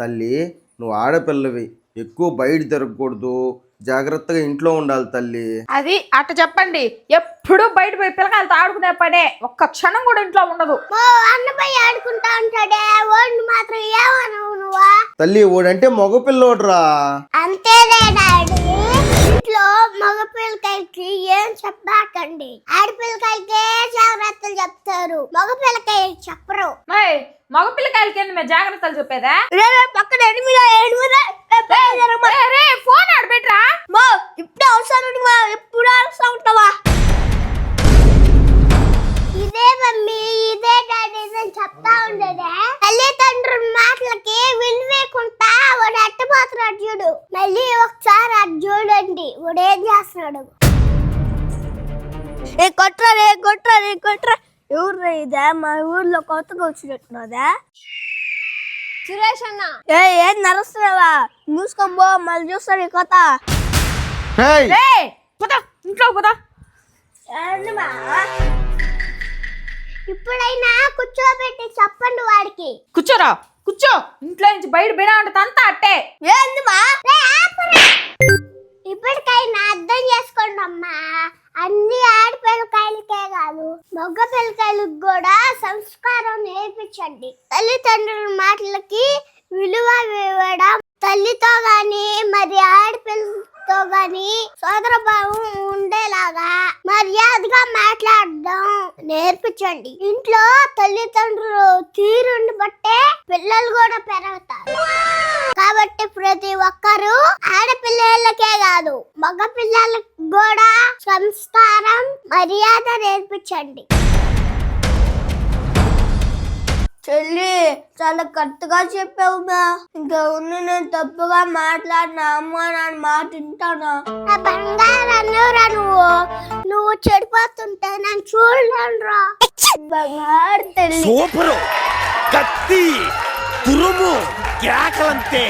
తల్లి నువ్వు ఆడపిల్లవి. ఎక్కువ బయట తిరగకూడదు. జాగ్రత్తగా ఇంట్లో ఉండాలి తల్లి. అది అట్ట చెప్పండి. ఎప్పుడు బయట పోయి పిల్లకాయలతో ఆడుకునే పనే. ఒక్క క్షణం కూడా ఇంట్లో ఉండదు. ఓ అన్నపై ఆడుకుంటా ఉంటాడే. ఓడిని మాత్రం ఏమనవు నువ్వా? తల్లి ఓడంటే మగపిల్లోడ్రా అంతేనే డాడీ? ఇంట్లో మగ పిల్లకాయకి ఏం చెప్పాకండి. ఆడపిల్లకాయకే జాగ్రత్తలు చెప్తారు. మగ పిల్లకాయకి చెప్పరు. మగ పిల్లకాయలకి ఏంది మేము జాగ్రత్తలు చెప్పేదా? పక్కన ఎనిమిది ఎనిమిది రే, రే, ఫోన్ ఆడబెట్రా ఇప్పుడు అవసరం ఎప్పుడు అవసరం ఉంటావా? ఇదే మమ్మీ ఇదే డాడీ చెప్తా ఉండేదే. తల్లిదండ్రుల మాటలకి విలువేకుంటా వాడు అట్టపోతున్నాడు చూడు. మళ్ళీ ఒకసారి అది చూడండి వాడు ఏం చేస్తున్నాడు. ఏ కొట్రా రే కొట్రా రే కొట్రా. ఎవరు ఇదే? మా ఊర్లో కొత్తగా వచ్చినట్టున్నదా? సురేష్ అన్న. ఏ ఏం నడుస్తున్నావా? మూసుకొని పో మళ్ళీ చూస్తాడు కొత్త. పోతా ఇంట్లో పోతా ఇప్పుడైనా కూర్చోబెట్టి చెప్పండి వాడికి. కూర్చోరా కూర్చో. ఇంట్లో నుంచి బయట బిడా ఉంటుంది అంతా అట్టే. ఏందిమా ఇప్పటికైనా అర్థం చేసుకోండి అమ్మా అన్ని ఆడపిల్లకాయలకే కాదు మగ పిల్లకాయలకు కూడా సంస్కారం నేర్పించండి. తల్లిదండ్రుల మాటలకి విలువ ఇవ్వడం తల్లితో గాని మరి ఆడపిల్లతో గాని సోదర భావం ఉండేలాగా మర్యాదగా మాట్లాడడం నేర్పించండి. ఇంట్లో తల్లిదండ్రులు తీరుని బట్టే పిల్లలు కూడా పెరుగుతారు. కాబట్టి ప్రతి ఒక్కరూ ఆడపిల్లలకే కాదు మగ పిల్లలకు కూడా సంస్కారం మర్యాద నేర్పించండి. చెల్లి చాలా కరెక్ట్గా చెప్పావు ఇంకా ఉన్న నేను తప్పుగా మాట్లాడినా అమ్మ నాన్న మాట వింటానా? నా బంగారు నువ్వు. నువ్వు చెడిపోతుంటే నేను చూడలేను రా. బంగారు తల్లి. సూపరు కత్తి తురుము కేకలంతే.